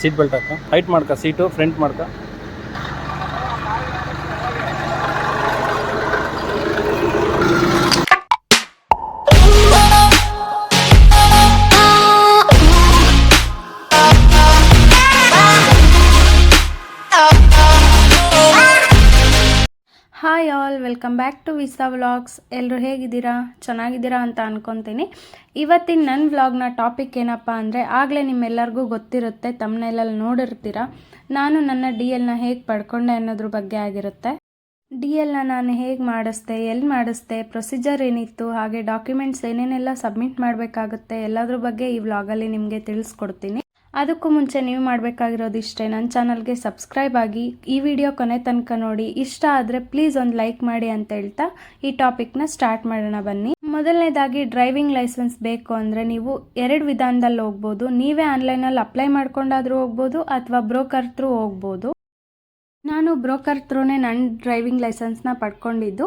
Seat belt ಹಾಕ. Height ಮಾಡ್ಕ seat front ಮಾಡ್ಕ. All welcome back to visa vlogs ಎಲ್ಲರೂ ಹೇಗಿದ್ದೀರಾ? ಚೆನ್ನಾಗಿದ್ದೀರಾ ಅಂತ ಅನ್ಕೊತೀನಿ. ಇವತ್ತಿನ ನನ್ನ ವ್ಲಾಗ್ನ ಟಾಪಿಕ್ ಏನಪ್ಪ ಅಂದರೆ, ಆಗಲೇ ನಿಮ್ಮೆಲ್ಲರಿಗೂ ಗೊತ್ತಿರುತ್ತೆ ತಮ್ಮನೆಲ್ಲ ನೋಡಿರ್ತೀರ. ನಾನು ನನ್ನ ಡಿ ಎಲ್ನ ಹೇಗೆ ಪಡ್ಕೊಂಡೆ ಅನ್ನೋದ್ರ ಬಗ್ಗೆ ಆಗಿರುತ್ತೆ. ಡಿ ಎಲ್ನ ನಾನು ಹೇಗೆ ಮಾಡಿಸ್ದೆ ಎಲ್ಲಿ ಮಾಡಿಸ್ದೆ ಪ್ರೊಸೀಜರ್ ಏನಿತ್ತು, ಹಾಗೆ ಡಾಕ್ಯುಮೆಂಟ್ಸ್ ಏನೇನೆಲ್ಲ ಸಬ್ಮಿಟ್ ಮಾಡಬೇಕಾಗುತ್ತೆ, ಎಲ್ಲದ್ರ ಬಗ್ಗೆ ಈ ವ್ಲಾಗಲ್ಲಿ ನಿಮಗೆ ತಿಳಿಸ್ಕೊಡ್ತೀನಿ. ಅದಕ್ಕೂ ಮುಂಚೆ ನೀವು ಮಾಡಬೇಕಾಗಿರೋದು ಇಷ್ಟೇ. ನನ್ನ ಚಾನಲ್ಗೆ ಸಬ್ಸ್ಕ್ರೈಬ್ ಆಗಿ ಈ ವಿಡಿಯೋ ಕೊನೆ ತನಕ ನೋಡಿ. ಇಷ್ಟ ಆದರೆ ಪ್ಲೀಸ್ ಒಂದು ಲೈಕ್ ಮಾಡಿ ಅಂತ ಹೇಳ್ತಾ ಈ ಟಾಪಿಕ್ನ ಸ್ಟಾರ್ಟ್ ಮಾಡೋಣ ಬನ್ನಿ. ಮೊದಲನೇದಾಗಿ ಡ್ರೈವಿಂಗ್ ಲೈಸೆನ್ಸ್ ಬೇಕು ಅಂದರೆ ನೀವು ಎರಡು ವಿಧಾನದಲ್ಲಿ ಹೋಗ್ಬೋದು. ನೀವೇ ಆನ್ಲೈನಲ್ಲಿ ಅಪ್ಲೈ ಮಾಡ್ಕೊಂಡಾದ್ರೂ ಹೋಗ್ಬೋದು ಅಥವಾ ಬ್ರೋಕರ್ ಥ್ರೂ ಹೋಗ್ಬೋದು. ನಾನು ಬ್ರೋಕರ್ ಥ್ರೂನೇ ನನ್ನ ಡ್ರೈವಿಂಗ್ ಲೈಸೆನ್ಸ್ನ ಪಡ್ಕೊಂಡಿದ್ದು.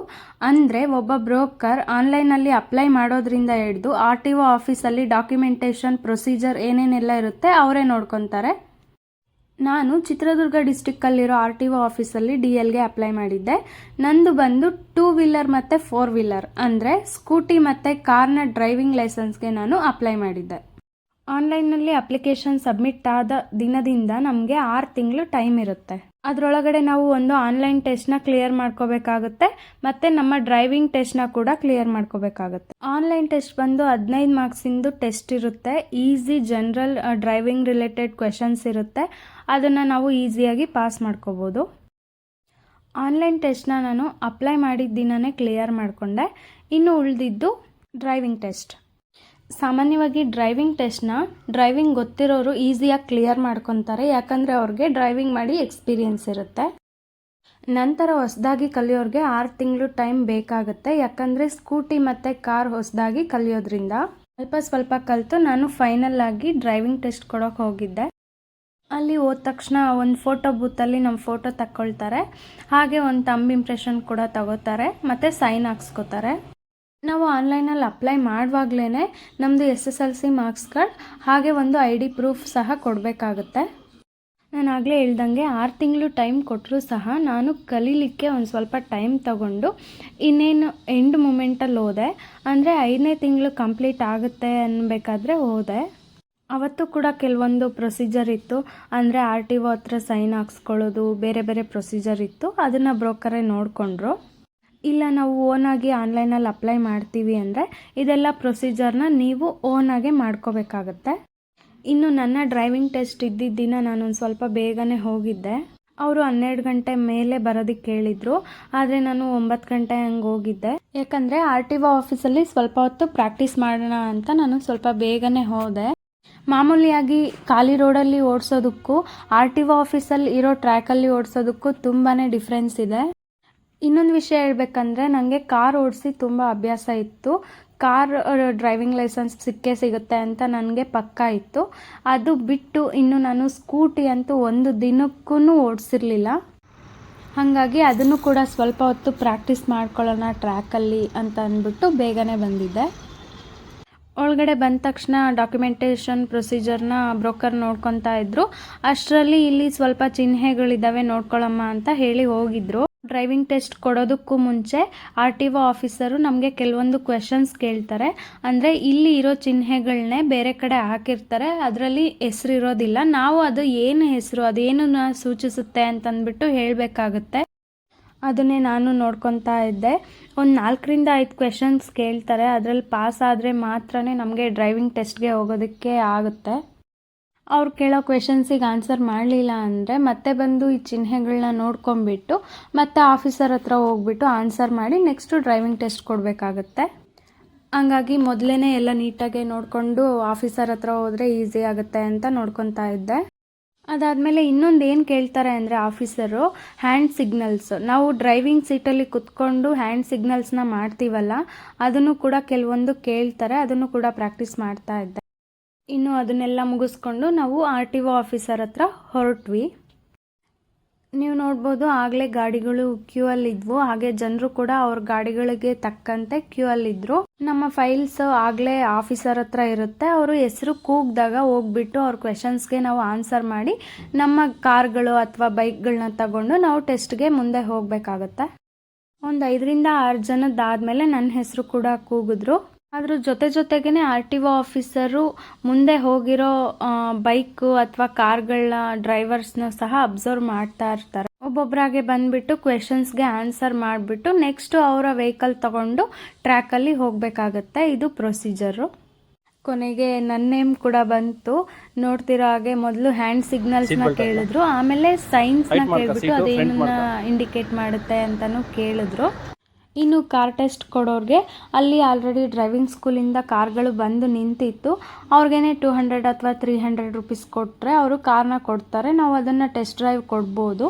ಅಂದರೆ ಒಬ್ಬ ಬ್ರೋಕರ್ ಆನ್ಲೈನಲ್ಲಿ ಅಪ್ಲೈ ಮಾಡೋದ್ರಿಂದ ಹಿಡಿದು ಆರ್ ಟಿ ಒ ಆಫೀಸಲ್ಲಿ ಡಾಕ್ಯುಮೆಂಟೇಷನ್, ಪ್ರೊಸೀಜರ್ ಏನೇನೆಲ್ಲ ಇರುತ್ತೆ ಅವರೇ ನೋಡ್ಕೊತಾರೆ. ನಾನು ಚಿತ್ರದುರ್ಗ ಡಿಸ್ಟಿಕ್ಕಲ್ಲಿರೋ ಆರ್ ಟಿ ಒ ಆಫೀಸಲ್ಲಿ ಡಿ ಎಲ್ಗೆ ಅಪ್ಲೈ ಮಾಡಿದ್ದೆ. ನಂದು ಬಂದು ಟೂ ವೀಲರ್ ಮತ್ತು ಫೋರ್ ವೀಲರ್. ಅಂದರೆ ಸ್ಕೂಟಿ ಮತ್ತು ಕಾರ್ನ ಡ್ರೈವಿಂಗ್ ಲೈಸೆನ್ಸ್ಗೆ ನಾನು ಅಪ್ಲೈ ಮಾಡಿದ್ದೆ. ಆನ್ಲೈನ್ನಲ್ಲಿ ಅಪ್ಲಿಕೇಶನ್ ಸಬ್ಮಿಟ್ ಆದ ದಿನದಿಂದ ನಮಗೆ ಆರು ತಿಂಗಳು ಟೈಮ್ ಇರುತ್ತೆ. ಅದರೊಳಗಡೆ ನಾವು ಒಂದು ಆನ್ಲೈನ್ ಟೆಸ್ಟ್ನ ಕ್ಲಿಯರ್ ಮಾಡ್ಕೋಬೇಕಾಗುತ್ತೆ, ಮತ್ತು ನಮ್ಮ ಡ್ರೈವಿಂಗ್ ಟೆಸ್ಟ್ನ ಕೂಡ ಕ್ಲಿಯರ್ ಮಾಡ್ಕೋಬೇಕಾಗುತ್ತೆ. ಆನ್ಲೈನ್ ಟೆಸ್ಟ್ ಬಂದು ಹದಿನೈದು ಮಾರ್ಕ್ಸಿಂದು ಟೆಸ್ಟ್ ಇರುತ್ತೆ, easy general driving related questions ಇರುತ್ತೆ, ಅದನ್ನು ನಾವು ಈಸಿಯಾಗಿ ಪಾಸ್ ಮಾಡ್ಕೋಬೋದು. ಆನ್ಲೈನ್ ಟೆಸ್ಟ್ನ ನಾನು ಅಪ್ಲೈ ಮಾಡಿದ ದಿನನೇ ಕ್ಲಿಯರ್ ಮಾಡಿಕೊಂಡೆ, ಇನ್ನು ಉಳಿದಿದ್ದು ಡ್ರೈವಿಂಗ್ ಟೆಸ್ಟ್. ಸಾಮಾನ್ಯವಾಗಿ ಡ್ರೈವಿಂಗ್ ಟೆಸ್ಟ್ನ ಡ್ರೈವಿಂಗ್ ಗೊತ್ತಿರೋರು ಈಸಿಯಾಗಿ ಕ್ಲಿಯರ್ ಮಾಡ್ಕೊತಾರೆ. ಯಾಕಂದರೆ ಅವ್ರಿಗೆ ಡ್ರೈವಿಂಗ್ ಮಾಡಿ ಎಕ್ಸ್ಪೀರಿಯೆನ್ಸ್ ಇರುತ್ತೆ. ನಂತರ ಹೊಸದಾಗಿ ಕಲಿಯೋರಿಗೆ ಆರು ತಿಂಗಳು ಟೈಮ್ ಬೇಕಾಗುತ್ತೆ. ಯಾಕಂದರೆ ಸ್ಕೂಟಿ ಮತ್ತು ಕಾರ್ ಹೊಸದಾಗಿ ಕಲಿಯೋದ್ರಿಂದ ಸ್ವಲ್ಪ ಸ್ವಲ್ಪ ಕಲಿತು ನಾನು ಫೈನಲ್ ಆಗಿ ಡ್ರೈವಿಂಗ್ ಟೆಸ್ಟ್ ಕೊಡೋಕೆ ಹೋಗಿದ್ದೆ. ಅಲ್ಲಿ ಹೋದ ತಕ್ಷಣ ಒಂದು ಫೋಟೋ ಬೂತಲ್ಲಿ ನಮ್ಮ ಫೋಟೋ ತಕ್ಕೊಳ್ತಾರೆ. ಹಾಗೆ ಒಂದು ತಂಬ್ ಇಂಪ್ರೆಷನ್ ಕೂಡ ತಗೋತಾರೆ. ಮತ್ತು ಸೈನ್ ಹಾಕ್ಸ್ಕೊತಾರೆ. ನಾವು ಆನ್ಲೈನಲ್ಲಿ ಅಪ್ಲೈ ಮಾಡುವಾಗಲೇ ನಮ್ಮದು S S L C marks card, ಹಾಗೆ ಒಂದು ಐ ಡಿ ಪ್ರೂಫ್ ಸಹ ಕೊಡಬೇಕಾಗುತ್ತೆ. ನಾನು ಆಗಲೇ ಹೇಳ್ದಂಗೆ ಆರು ತಿಂಗಳು ಟೈಮ್ ಕೊಟ್ಟರೂ ಸಹ ನಾನು ಕಲೀಲಿಕ್ಕೆ ಒಂದು ಸ್ವಲ್ಪ ಟೈಮ್ ತಗೊಂಡು ಇನ್ನೇನು ಎಂಡ್ ಮೂಮೆಂಟಲ್ಲಿ ಹೋದೆ. ಅಂದರೆ ಐದನೇ ತಿಂಗಳು ಕಂಪ್ಲೀಟ್ ಆಗುತ್ತೆ ಅನ್ನಬೇಕಾದ್ರೆ ಹೋದೆ. ಅವತ್ತು ಕೂಡ ಕೆಲವೊಂದು ಪ್ರೊಸೀಜರ್ ಇತ್ತು. ಅಂದರೆ ಆರ್ ಟಿ ಒ ಹತ್ರ ಸೈನ್ ಹಾಕ್ಸ್ಕೊಳ್ಳೋದು, ಬೇರೆ ಬೇರೆ ಪ್ರೊಸೀಜರ್ ಇತ್ತು. ಅದನ್ನು ಬ್ರೋಕರೇ ನೋಡಿಕೊಂಡ್ರು. ಇಲ್ಲ ನಾವು ಓನಾಗಿ ಆನ್ಲೈನಲ್ಲಿ ಅಪ್ಲೈ ಮಾಡ್ತೀವಿ ಅಂದರೆ ಇದೆಲ್ಲ ಪ್ರೊಸೀಜರ್ನ ನೀವು ಓನಾಗೆ ಮಾಡ್ಕೋಬೇಕಾಗತ್ತೆ. ಇನ್ನು ನನ್ನ ಡ್ರೈವಿಂಗ್ ಟೆಸ್ಟ್ ಇದ್ದಿದ್ದ ದಿನ ನಾನೊಂದು ಸ್ವಲ್ಪ ಬೇಗನೆ ಹೋಗಿದ್ದೆ. ಅವರು ಹನ್ನೆರಡು ಗಂಟೆ ಮೇಲೆ ಬರೋದಕ್ಕೆ ಕೇಳಿದರು. ಆದರೆ ನಾನು ಒಂಬತ್ತು ಗಂಟೆ ಹಂಗೆ ಹೋಗಿದ್ದೆ. ಯಾಕಂದರೆ ಆರ್ ಟಿ ಒ ಆಫೀಸಲ್ಲಿ ಸ್ವಲ್ಪ ಹೊತ್ತು ಪ್ರಾಕ್ಟೀಸ್ ಮಾಡೋಣ ಅಂತ ನಾನು ಸ್ವಲ್ಪ ಬೇಗನೆ ಹೋದೆ. ಮಾಮೂಲಿಯಾಗಿ ಖಾಲಿ ರೋಡಲ್ಲಿ ಓಡಿಸೋದಕ್ಕೂ ಆರ್ ಟಿ ಒ ಆಫೀಸಲ್ಲಿ ಇರೋ ಟ್ರ್ಯಾಕಲ್ಲಿ ಓಡಿಸೋದಕ್ಕೂ ತುಂಬಾ ಡಿಫ್ರೆನ್ಸ್ ಇದೆ. ಇನ್ನೊಂದು ವಿಷಯ ಹೇಳ್ಬೇಕಂದ್ರೆ ನನಗೆ ಕಾರ್ ಓಡಿಸಿ ತುಂಬ ಅಭ್ಯಾಸ ಇತ್ತು. ಕಾರ್ ಡ್ರೈವಿಂಗ್ ಲೈಸೆನ್ಸ್ ಸಿಕ್ಕೇ ಸಿಗುತ್ತೆ ಅಂತ ನನಗೆ ಪಕ್ಕಾ ಇತ್ತು. ಅದು ಬಿಟ್ಟು ಇನ್ನು ನಾನು ಸ್ಕೂಟಿ ಅಂತೂ ಒಂದು ದಿನಕ್ಕೂ ಓಡಿಸಿರ್ಲಿಲ್ಲ. ಹಾಗಾಗಿ ಅದನ್ನು ಕೂಡ ಸ್ವಲ್ಪ ಹೊತ್ತು ಪ್ರಾಕ್ಟೀಸ್ ಮಾಡ್ಕೊಳ್ಳೋಣ ಟ್ರ್ಯಾಕಲ್ಲಿ ಅಂತ ಅಂದ್ಬಿಟ್ಟು ಬೇಗನೆ ಬಂದಿದ್ದೆ. ಒಳಗಡೆ ಬಂದ ತಕ್ಷಣ ಡಾಕ್ಯುಮೆಂಟೇಷನ್ ಪ್ರೊಸೀಜರ್ನ ಬ್ರೋಕರ್ ನೋಡ್ಕೊತಾ ಇದ್ರು. ಅಷ್ಟರಲ್ಲಿ ಇಲ್ಲಿ ಸ್ವಲ್ಪ ಚಿಹ್ನೆಗಳಿದ್ದಾವೆ ನೋಡ್ಕೊಳ್ಳಮ್ಮ ಅಂತ ಹೇಳಿ ಹೋಗಿದ್ರು. ಡ್ರೈವಿಂಗ್ ಟೆಸ್ಟ್ ಕೊಡೋದಕ್ಕೂ ಮುಂಚೆ ಆರ್ ಟಿ ಒ ಆಫೀಸರು ನಮಗೆ ಕೆಲವೊಂದು ಕ್ವೆಶನ್ಸ್ ಕೇಳ್ತಾರೆ. ಅಂದರೆ ಇಲ್ಲಿ ಇರೋ ಚಿಹ್ನೆಗಳನ್ನೇ ಬೇರೆ ಕಡೆ ಹಾಕಿರ್ತಾರೆ. ಅದರಲ್ಲಿ ಹೆಸರು ಇರೋದಿಲ್ಲ ನಾವು ಅದು ಏನು ಹೆಸರು ಅದೇನು ಸೂಚಿಸುತ್ತೆ ಅಂತಂದ್ಬಿಟ್ಟು ಹೇಳಬೇಕಾಗುತ್ತೆ. ಅದನ್ನೇ ನಾನು ನೋಡ್ಕೊತಾ ಇದ್ದೆ. ಒಂದು ನಾಲ್ಕರಿಂದ ಐದು ಕ್ವೆಶನ್ಸ್ ಕೇಳ್ತಾರೆ. ಅದರಲ್ಲಿ ಪಾಸ್ ಆದರೆ ಮಾತ್ರ ನಮಗೆ ಡ್ರೈವಿಂಗ್ ಟೆಸ್ಟ್ಗೆ ಹೋಗೋದಕ್ಕೆ ಆಗುತ್ತೆ. ಅವ್ರು ಕೇಳೋ ಕ್ವೆಶನ್ಸಿಗೆ ಆನ್ಸರ್ ಮಾಡಲಿಲ್ಲ ಅಂದರೆ ಮತ್ತೆ ಬಂದು ಈ ಚಿಹ್ನೆಗಳನ್ನ ನೋಡ್ಕೊಂಬಿಟ್ಟು ಮತ್ತೆ ಆಫೀಸರ್ ಹತ್ರ ಹೋಗ್ಬಿಟ್ಟು ಆನ್ಸರ್ ಮಾಡಿ ನೆಕ್ಸ್ಟು ಡ್ರೈವಿಂಗ್ ಟೆಸ್ಟ್ ಕೊಡಬೇಕಾಗತ್ತೆ. ಹಂಗಾಗಿ ಮೊದಲೇ ಎಲ್ಲ ನೀಟಾಗಿ ನೋಡಿಕೊಂಡು ಆಫೀಸರ್ ಹತ್ರ ಹೋದರೆ ಈಸಿ ಆಗುತ್ತೆ ಅಂತ ನೋಡ್ಕೊತಾ ಇದ್ದೆ. ಅದಾದಮೇಲೆ ಇನ್ನೊಂದು ಏನು ಕೇಳ್ತಾರೆ ಅಂದರೆ ಆಫೀಸರು ಹ್ಯಾಂಡ್ ಸಿಗ್ನಲ್ಸ್ ನಾವು ಡ್ರೈವಿಂಗ್ ಸೀಟಲ್ಲಿ ಕುತ್ಕೊಂಡು ಹ್ಯಾಂಡ್ ಸಿಗ್ನಲ್ಸ್ನ ಮಾಡ್ತೀವಲ್ಲ, ಅದನ್ನು ಕೂಡ ಕೆಲವೊಂದು ಕೇಳ್ತಾರೆ, ಅದನ್ನು ಕೂಡ ಪ್ರಾಕ್ಟೀಸ್ ಮಾಡ್ತಾ ಇದ್ದೆ. ಇನ್ನು ಅದನ್ನೆಲ್ಲ ಮುಗಿಸ್ಕೊಂಡು ನಾವು ಆರ್ ಟಿ ಒ ಆಫೀಸರ್ ಹತ್ರ ಹೊರಟ್ವಿ. ನೀವು ನೋಡ್ಬೋದು ಆಗಲೇ ಗಾಡಿಗಳು ಕ್ಯೂ ಅಲ್ಲಿದ್ವು ಹಾಗೆ ಜನರು ಕೂಡ ಅವ್ರ ಗಾಡಿಗಳಿಗೆ ತಕ್ಕಂತೆ ಕ್ಯೂ ಅಲ್ಲಿದ್ರು ನಮ್ಮ ಫೈಲ್ಸ್ ಆಗಲೇ ಆಫೀಸರ್ ಹತ್ರ ಇರುತ್ತೆ. ಅವರು ಹೆಸರು ಕೂಗ್ದಾಗ ಹೋಗ್ಬಿಟ್ಟು ಅವ್ರ ಕ್ವೆಶನ್ಸ್ಗೆ ನಾವು ಆನ್ಸರ್ ಮಾಡಿ ನಮ್ಮ ಕಾರ್ಗಳು ಅಥವಾ ಬೈಕ್ಗಳನ್ನ ತಗೊಂಡು ನಾವು ಟೆಸ್ಟ್ಗೆ ಮುಂದೆ ಹೋಗಬೇಕಾಗತ್ತೆ. ಒಂದು ಐದರಿಂದ ಆರು ಜನದ್ದಾದಮೇಲೆ ನನ್ನ ಹೆಸರು ಕೂಡ ಕೂಗಿದ್ರು. ಅದ್ರ ಜೊತೆ ಜೊತೆಗೇನೆ ಆರ್ ಟಿ ಒ ಆಫೀಸರು ಮುಂದೆ ಹೋಗಿರೋ ಬೈಕು ಅಥವಾ ಕಾರ್ಗಳನ್ನ ಡ್ರೈವರ್ಸ್ನ ಸಹ ಅಬ್ಸರ್ವ್ ಮಾಡ್ತಾ ಇರ್ತಾರೆ. ಒಬ್ಬೊಬ್ಬರಾಗೆ ಬಂದ್ಬಿಟ್ಟು ಕ್ವೆಶನ್ಸ್ಗೆ ಆನ್ಸರ್ ಮಾಡಿಬಿಟ್ಟು ನೆಕ್ಸ್ಟ್ ಅವರ ವೆಹಿಕಲ್ ತಗೊಂಡು ಟ್ರ್ಯಾಕಲ್ಲಿ ಹೋಗಬೇಕಾಗತ್ತೆ. ಇದು ಪ್ರೊಸೀಜರು. ಕೊನೆಗೆ ನನ್ನ ನೇಮ್ ಕೂಡ ಬಂತು. ನೋಡ್ತಿರೋ ಹಾಗೆ ಮೊದಲು ಹ್ಯಾಂಡ್ ಸಿಗ್ನಲ್ಸ್ನ ಕೇಳಿದ್ರು. ಆಮೇಲೆ ಸೈನ್ಸ್ನ Height mark, ಕೇಳ್ಬಿಟ್ಟು ಅದೇನನ್ನ ಇಂಡಿಕೇಟ್ ಮಾಡುತ್ತೆ ಅಂತಾನು ಕೇಳಿದ್ರು. ಇನ್ನು ಕಾರ್ ಟೆಸ್ಟ್ ಕೊಡೋರಿಗೆ ಅಲ್ಲಿ ಆಲ್ರೆಡಿ ಡ್ರೈವಿಂಗ್ ಸ್ಕೂಲಿಂದ ಕಾರ್ಗಳು ಬಂದು ನಿಂತಿತ್ತು. ಅವ್ರಿಗೇನೆ ಟೂ ಹಂಡ್ರೆಡ್ ಅಥವಾ ತ್ರೀ ಹಂಡ್ರೆಡ್ ರುಪೀಸ್ ಕೊಟ್ಟರೆ ಅವರು ಕಾರ್ನ ಕೊಡ್ತಾರೆ. ನಾವು ಅದನ್ನು ಟೆಸ್ಟ್ ಡ್ರೈವ್ ಕೊಡ್ಬೋದು.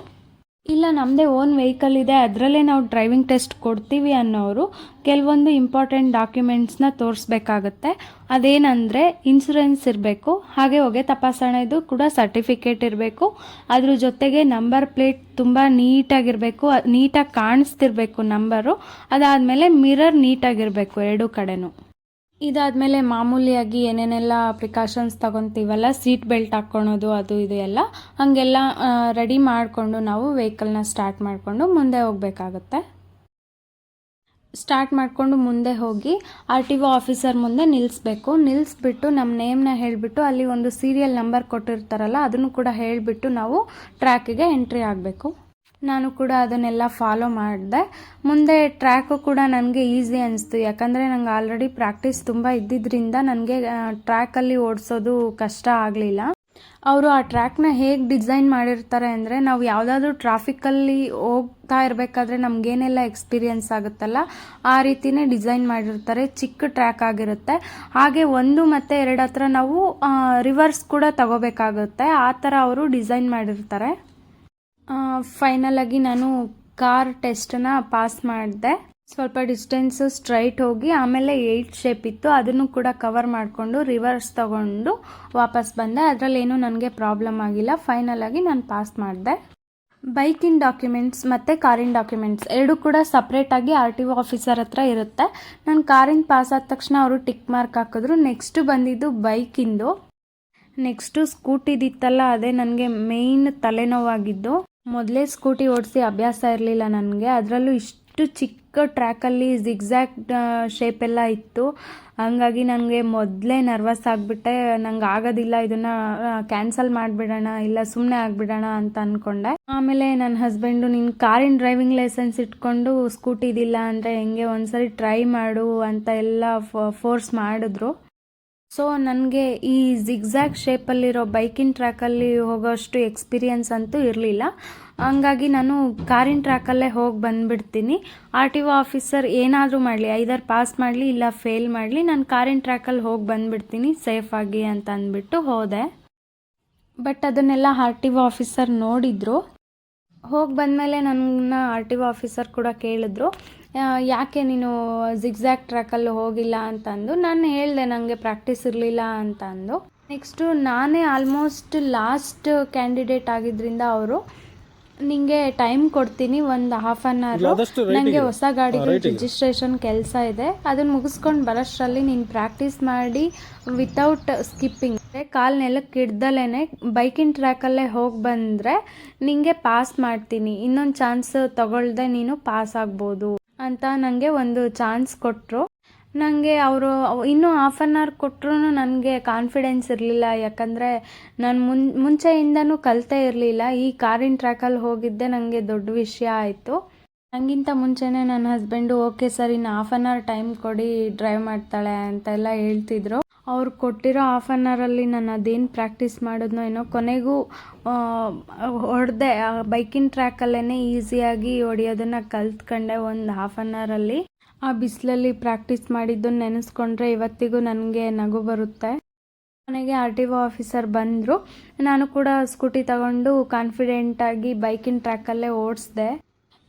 ಇಲ್ಲ ನಮ್ಮದೇ ಓನ್ ವೆಹಿಕಲ್ ಇದೆ. ಅದರಲ್ಲೇ ನಾವು ಡ್ರೈವಿಂಗ್ ಟೆಸ್ಟ್ ಕೊಡ್ತೀವಿ ಅನ್ನೋರು ಕೆಲವೊಂದು ಇಂಪಾರ್ಟೆಂಟ್ ಡಾಕ್ಯುಮೆಂಟ್ಸ್ನ ತೋರಿಸ್ಬೇಕಾಗತ್ತೆ. ಅದೇನಂದರೆ ಇನ್ಸೂರೆನ್ಸ್ ಇರಬೇಕು, ಹಾಗೆ ಹೊಗೆ ತಪಾಸಣೆದು ಕೂಡ ಸರ್ಟಿಫಿಕೇಟ್ ಇರಬೇಕು. ಅದ್ರ ಜೊತೆಗೆ ನಂಬರ್ ಪ್ಲೇಟ್ ತುಂಬ ನೀಟಾಗಿರಬೇಕು ನೀಟಾಗಿ ಕಾಣಿಸ್ತಿರ್ಬೇಕು ನಂಬರು ಅದಾದಮೇಲೆ ಮಿರರ್ ನೀಟಾಗಿರಬೇಕು ಎರಡೂ ಕಡೆನೂ. ಇದಾದಮೇಲೆ ಮಾಮೂಲಿಯಾಗಿ ಏನೇನೆಲ್ಲ ಪ್ರಿಕಾಷನ್ಸ್ ತಗೊತೀವಲ್ಲ? ಸೀಟ್ ಬೆಲ್ಟ್ ಹಾಕ್ಕೊಳೋದು ಅದು, ಇದು ಎಲ್ಲ ಹಾಗೆಲ್ಲ ರೆಡಿ ಮಾಡಿಕೊಂಡು ನಾವು ವೆಹಿಕಲ್ನ ಸ್ಟಾರ್ಟ್ ಮಾಡಿಕೊಂಡು ಮುಂದೆ ಹೋಗಬೇಕಾಗತ್ತೆ. ಸ್ಟಾರ್ಟ್ ಮಾಡಿಕೊಂಡು ಮುಂದೆ ಹೋಗಿ ಆರ್ ಟಿ ಒ ಆಫೀಸರ್ ಮುಂದೆ ನಿಲ್ಲಿಸ್ಬೇಕು ನಿಲ್ಲಿಸ್ಬಿಟ್ಟು ನಮ್ಮ ನೇಮ್ನ ಹೇಳಿಬಿಟ್ಟು ಅಲ್ಲಿ ಒಂದು ಸೀರಿಯಲ್ ನಂಬರ್ ಕೊಟ್ಟಿರ್ತಾರಲ್ಲ, ಅದನ್ನು ಕೂಡ ಹೇಳಿಬಿಟ್ಟು ನಾವು ಟ್ರ್ಯಾಕಿಗೆ ಎಂಟ್ರಿ ಆಗಬೇಕು. ನಾನು ಕೂಡ ಅದನ್ನೆಲ್ಲ ಫಾಲೋ ಮಾಡಿದೆ. ಮುಂದೆ ಟ್ರ್ಯಾಕು ಕೂಡ ನನಗೆ ಈಸಿ ಅನಿಸ್ತು. ಯಾಕಂದರೆ ನಂಗೆ ಆಲ್ರೆಡಿ ಪ್ರಾಕ್ಟೀಸ್ ತುಂಬ ಇದ್ದಿದ್ದರಿಂದ ನನಗೆ ಟ್ರ್ಯಾಕಲ್ಲಿ ಓಡಿಸೋದು ಕಷ್ಟ ಆಗಲಿಲ್ಲ. ಅವರು ಆ ಟ್ರ್ಯಾಕ್ನ ಹೇಗೆ ಡಿಸೈನ್ ಮಾಡಿರ್ತಾರೆ ಅಂದರೆ ನಾವು ಯಾವುದಾದ್ರೂ ಟ್ರಾಫಿಕಲ್ಲಿ ಹೋಗ್ತಾ ಇರಬೇಕಾದ್ರೆ ನಮಗೇನೆಲ್ಲ ಎಕ್ಸ್ಪೀರಿಯನ್ಸ್ ಆಗುತ್ತಲ್ಲ, ಆ ರೀತಿನೇ ಡಿಸೈನ್ ಮಾಡಿರ್ತಾರೆ. ಚಿಕ್ಕ ಟ್ರ್ಯಾಕ್ ಆಗಿರುತ್ತೆ. ಹಾಗೆ ಒಂದು ಮತ್ತು ಎರಡು ಹತ್ರ ನಾವು ರಿವರ್ಸ್ ಕೂಡ ತಗೋಬೇಕಾಗುತ್ತೆ. ಆ ಥರ ಅವರು ಡಿಸೈನ್ ಮಾಡಿರ್ತಾರೆ. ಫೈನಲ್ ಆಗಿ ನಾನು ಕಾರ್ ಟೆಸ್ಟನ್ನ ಪಾಸ್ ಮಾಡಿದೆ. ಸ್ವಲ್ಪ ಡಿಸ್ಟೆನ್ಸ್ ಸ್ಟ್ರೈಟ್ ಹೋಗಿ ಆಮೇಲೆ ಏಯ್ಟ್ ಶೇಪ್ ಇತ್ತು. ಅದನ್ನು ಕೂಡ ಕವರ್ ಮಾಡಿಕೊಂಡು ರಿವರ್ಸ್ ತಗೊಂಡು ವಾಪಸ್ ಬಂದೆ. ಅದರಲ್ಲೇನು ನನಗೆ ಪ್ರಾಬ್ಲಮ್ ಆಗಿಲ್ಲ. ಫೈನಲ್ ಆಗಿ ನಾನು ಪಾಸ್ ಮಾಡಿದೆ. ಬೈಕಿನ ಡಾಕ್ಯುಮೆಂಟ್ಸ್ ಮತ್ತು ಕಾರಿನ ಡಾಕ್ಯುಮೆಂಟ್ಸ್ ಎರಡು ಕೂಡ ಸಪ್ರೇಟಾಗಿ ಆರ್ ಟಿ ಒ ಆಫೀಸರ್ ಹತ್ರ ಇರುತ್ತೆ. ನಾನು ಕಾರಿನ ಪಾಸ್ ಆದ ತಕ್ಷಣ ಅವರು ಟಿಕ್ ಮಾರ್ಕ್ ಹಾಕಿದ್ರು. ನೆಕ್ಸ್ಟ್ ಬಂದಿದ್ದು ಬೈಕಿಂದು ನೆಕ್ಸ್ಟು ಸ್ಕೂಟಿದಿತ್ತಲ್ಲ ಅದೇ ನನಗೆ ಮೇಯ್ನ್ ತಲೆನೋವಾಗಿದ್ದು. ಮೊದಲೇ ಸ್ಕೂಟಿ ಓಡಿಸಿ ಅಭ್ಯಾಸ ಇರಲಿಲ್ಲ ನನಗೆ. ಅದರಲ್ಲೂ ಇಷ್ಟು ಚಿಕ್ಕ ಟ್ರ್ಯಾಕಲ್ಲಿ ಜಿಗ್ಜ್ಯಾಕ್ಟ್ ಶೇಪೆಲ್ಲ ಇತ್ತು. ಹಂಗಾಗಿ ನನಗೆ ಮೊದಲೇ ನರ್ವಸ್ ಆಗಿಬಿಟ್ಟೆ. ನಂಗೆ ಆಗೋದಿಲ್ಲ ಇದನ್ನು ಕ್ಯಾನ್ಸಲ್ ಮಾಡಿಬಿಡೋಣ ಇಲ್ಲ ಸುಮ್ಮನೆ ಆಗಿಬಿಡೋಣ ಅಂತ ಅಂದ್ಕೊಂಡೆ ಆಮೇಲೆ ನನ್ನ ಹಸ್ಬೆಂಡು ನಿನ್ನ ಕಾರಿನ ಡ್ರೈವಿಂಗ್ ಲೈಸೆನ್ಸ್ ಇಟ್ಕೊಂಡು ಸ್ಕೂಟಿ ಇದಿಲ್ಲ ಅಂದರೆ ಹೆಂಗೆ ಒಂದ್ಸರಿ ಟ್ರೈ ಮಾಡು ಅಂತ ಎಲ್ಲ ಫೋರ್ಸ್ ಮಾಡಿದ್ರು. ಸೊ ನನಗೆ ಈ ಜಿಗ್ಜ್ಯಾಗ್ ಶೇಪಲ್ಲಿರೋ ಬೈಕಿನ ಟ್ರ್ಯಾಕಲ್ಲಿ ಹೋಗೋಷ್ಟು ಎಕ್ಸ್ಪೀರಿಯನ್ಸ್ ಅಂತೂ ಇರಲಿಲ್ಲ. ಹಂಗಾಗಿ ನಾನು ಕಾರಿನ ಟ್ರ್ಯಾಕಲ್ಲೇ ಹೋಗಿ ಬಂದುಬಿಡ್ತೀನಿ. ಆರ್ ಟಿ ಒ ಆಫೀಸರ್ ಏನಾದರೂ ಮಾಡಲಿ ಐದರ್ ಪಾಸ್ ಮಾಡಲಿ ಇಲ್ಲ ಫೇಲ್ ಮಾಡಲಿ, ನಾನು ಕಾರಿನ ಟ್ರ್ಯಾಕಲ್ಲಿ ಹೋಗಿ ಬಂದುಬಿಡ್ತೀನಿ ಸೇಫಾಗಿ ಅಂತ ಅಂದ್ಬಿಟ್ಟು ಹೋದೆ. ಬಟ್ ಅದನ್ನೆಲ್ಲ ಆರ್ ಟಿ ಒ ಆಫೀಸರ್ ನೋಡಿದರು. ಹೋಗಿ ಬಂದಮೇಲೆ ನನ್ನ ಆರ್ ಟಿ ಒ ಆಫೀಸರ್ ಕೂಡ ಕೇಳಿದ್ರು. ಯಾಕೆ ನೀನು ಜಿಗ್ಜ್ಯಾಕ್ ಟ್ರ್ಯಾಕಲ್ಲಿ ಹೋಗಿಲ್ಲ ಅಂತಂದು ನಾನು ಹೇಳಿದೆ ನನಗೆ ಪ್ರಾಕ್ಟೀಸ್ ಇರಲಿಲ್ಲ ಅಂತ ಅಂದು ನೆಕ್ಸ್ಟು ನಾನೇ ಆಲ್ಮೋಸ್ಟ್ ಲಾಸ್ಟ್ ಕ್ಯಾಂಡಿಡೇಟ್ ಆಗಿದ್ದರಿಂದ ಅವರು ನಿಂಗೆ ಟೈಮ್ ಕೊಡ್ತೀನಿ ಒಂದು ಹಾಫ್ ಆನ್ ಅವರ್ ನನಗೆ ಹೊಸ ಗಾಡಿಗೆ ರಿಜಿಸ್ಟ್ರೇಷನ್ ಕೆಲಸ ಇದೆ. ಅದನ್ನು ಮುಗಿಸ್ಕೊಂಡು ಬರೋಷ್ಟರಲ್ಲಿ ನೀನು ಪ್ರಾಕ್ಟೀಸ್ ಮಾಡಿ ವಿತೌಟ್ ಸ್ಕಿಪ್ಪಿಂಗ್ ಕಾಲ್ ನೆಲಕ್ಕೆ ಇಡ್ದಲೇ ಬೈಕಿನ ಟ್ರ್ಯಾಕಲ್ಲೇ ಹೋಗಿ ಬಂದರೆ ನಿಂಗೆ ಪಾಸ್ ಮಾಡ್ತೀನಿ. ಇನ್ನೊಂದು ಚಾನ್ಸ್ ತಗೊಳ್ದೆ ನೀನು ಪಾಸ್ ಆಗ್ಬೋದು. ಅಂತ ನನಗೆ ಒಂದು ಚಾನ್ಸ್ ಕೊಟ್ಟರು ನನಗೆ ಅವರು ಇನ್ನೂ ಹಾಫ್ ಆನ್ ಅವರ್ ಕೊಟ್ಟರು ನನಗೆ ಕಾನ್ಫಿಡೆನ್ಸ್ ಇರಲಿಲ್ಲ. ಯಾಕಂದರೆ ನಾನು ಮುನ್, ಮುಂಚೆಯಿಂದನೂ ಕಲಿತೇ ಇರಲಿಲ್ಲ. ಈ ಕಾರಿನ ಟ್ರ್ಯಾಕಲ್ಲಿ ಹೋಗಿದ್ದೆ ನನಗೆ ದೊಡ್ಡ ವಿಷಯ ಆಯಿತು. ನನಗಿಂತ ಮುಂಚೆನೇ ನನ್ನ ಹಸ್ಬೆಂಡು ಓಕೆ ಸರ್, ಇನ್ನು ಹಾಫ್ ಆನ್ ಅವರ್ ಟೈಮ್ ಕೊಡಿ ಡ್ರೈವ್ ಮಾಡ್ತಾಳೆ ಅಂತೆಲ್ಲ ಹೇಳ್ತಿದ್ರು. ಅವ್ರು ಕೊಟ್ಟಿರೋ ಹಾಫ್ ಆನ್ ಅವರಲ್ಲಿ ನಾನು ಅದೇನು ಪ್ರಾಕ್ಟೀಸ್ ಮಾಡಿದ್ನೋ ಏನೋ ಕೊನೆಗೂ ಹೊಡೆದೆ. ಬೈಕಿನ ಟ್ರ್ಯಾಕಲ್ಲೇ ಈಸಿಯಾಗಿ ಹೊಡೆಯೋದನ್ನು ಕಲ್ತ್ಕೊಂಡೆ ಒಂದು ಹಾಫ್ ಆನ್ ಅವರಲ್ಲಿ ಆ ಬಿಸಿಲಲ್ಲಿ ಪ್ರಾಕ್ಟೀಸ್ ಮಾಡಿದ್ದನ್ನು ನೆನೆಸ್ಕೊಂಡ್ರೆ ಇವತ್ತಿಗೂ ನನಗೆ ನಗು ಬರುತ್ತೆ. ಕೊನೆಗೆ ಆರ್ ಟಿ ಒ ಆಫೀಸರ್ ಬಂದರು. ನಾನು ಕೂಡ ಸ್ಕೂಟಿ ತಗೊಂಡು ಕಾನ್ಫಿಡೆಂಟಾಗಿ ಬೈಕಿನ ಟ್ರ್ಯಾಕಲ್ಲೇ ಓಡಿಸ್ದೆ.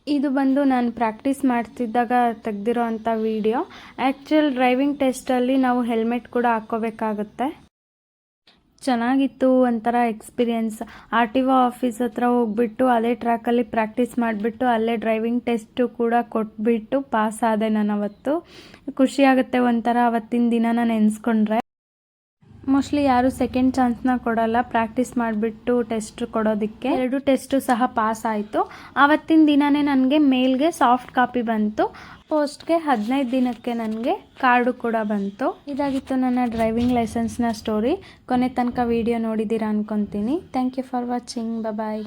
ಇದು ಬಂದು ನಾನು ಪ್ರಾಕ್ಟೀಸ್ ಮಾಡ್ತಿದ್ದಾಗ ತೆಗ್ದಿರೋ ಅಂಥ ವಿಡಿಯೋ ಆ್ಯಕ್ಚುಯಲ್ ಡ್ರೈವಿಂಗ್ ಟೆಸ್ಟಲ್ಲಿ ನಾವು ಹೆಲ್ಮೆಟ್ ಕೂಡ ಹಾಕ್ಕೋಬೇಕಾಗುತ್ತೆ. ಚೆನ್ನಾಗಿತ್ತು ಒಂಥರ experience R T O office ಹತ್ರ ಹೋಗ್ಬಿಟ್ಟು ಅದೇ ಟ್ರ್ಯಾಕಲ್ಲಿ ಪ್ರಾಕ್ಟೀಸ್ ಮಾಡಿಬಿಟ್ಟು ಅಲ್ಲೇ ಡ್ರೈವಿಂಗ್ ಟೆಸ್ಟು ಕೂಡ ಕೊಟ್ಬಿಟ್ಟು ಪಾಸ್ ಆದೆ ನಾನು ಅವತ್ತು ಖುಷಿಯಾಗುತ್ತೆ ಒಂಥರ ಅವತ್ತಿನ ದಿನ ನಾನು ನೆನೆಸ್ಕೊಂಡ್ರೆ ಮೋಸ್ಟ್ಲಿ ಯಾರು ಸೆಕೆಂಡ್ ಚಾನ್ಸ್ನ ಕೊಡಲ್ಲ. ಪ್ರಾಕ್ಟೀಸ್ ಮಾಡಿಬಿಟ್ಟು ಟೆಸ್ಟ್ ಕೊಡೋದಕ್ಕೆ. ಎರಡು ಟೆಸ್ಟು ಸಹ ಪಾಸ್ ಆಯಿತು. ಆವತ್ತಿನ ದಿನವೇ ನನಗೆ ಮೇಲ್ಗೆ ಸಾಫ್ಟ್ ಕಾಪಿ ಬಂತು. ಪೋಸ್ಟ್ಗೆ ಹದಿನೈದು ದಿನಕ್ಕೆ ನನಗೆ ಕಾರ್ಡು ಕೂಡ ಬಂತು. ಇದಾಗಿತ್ತು ನನ್ನ ಡ್ರೈವಿಂಗ್ ಲೈಸೆನ್ಸ್ನ ಸ್ಟೋರಿ ಕೊನೆ ತನಕ ವಿಡಿಯೋ ನೋಡಿದ್ದೀರಾ ಅನ್ಕೊತೀನಿ. Thank you for watching bye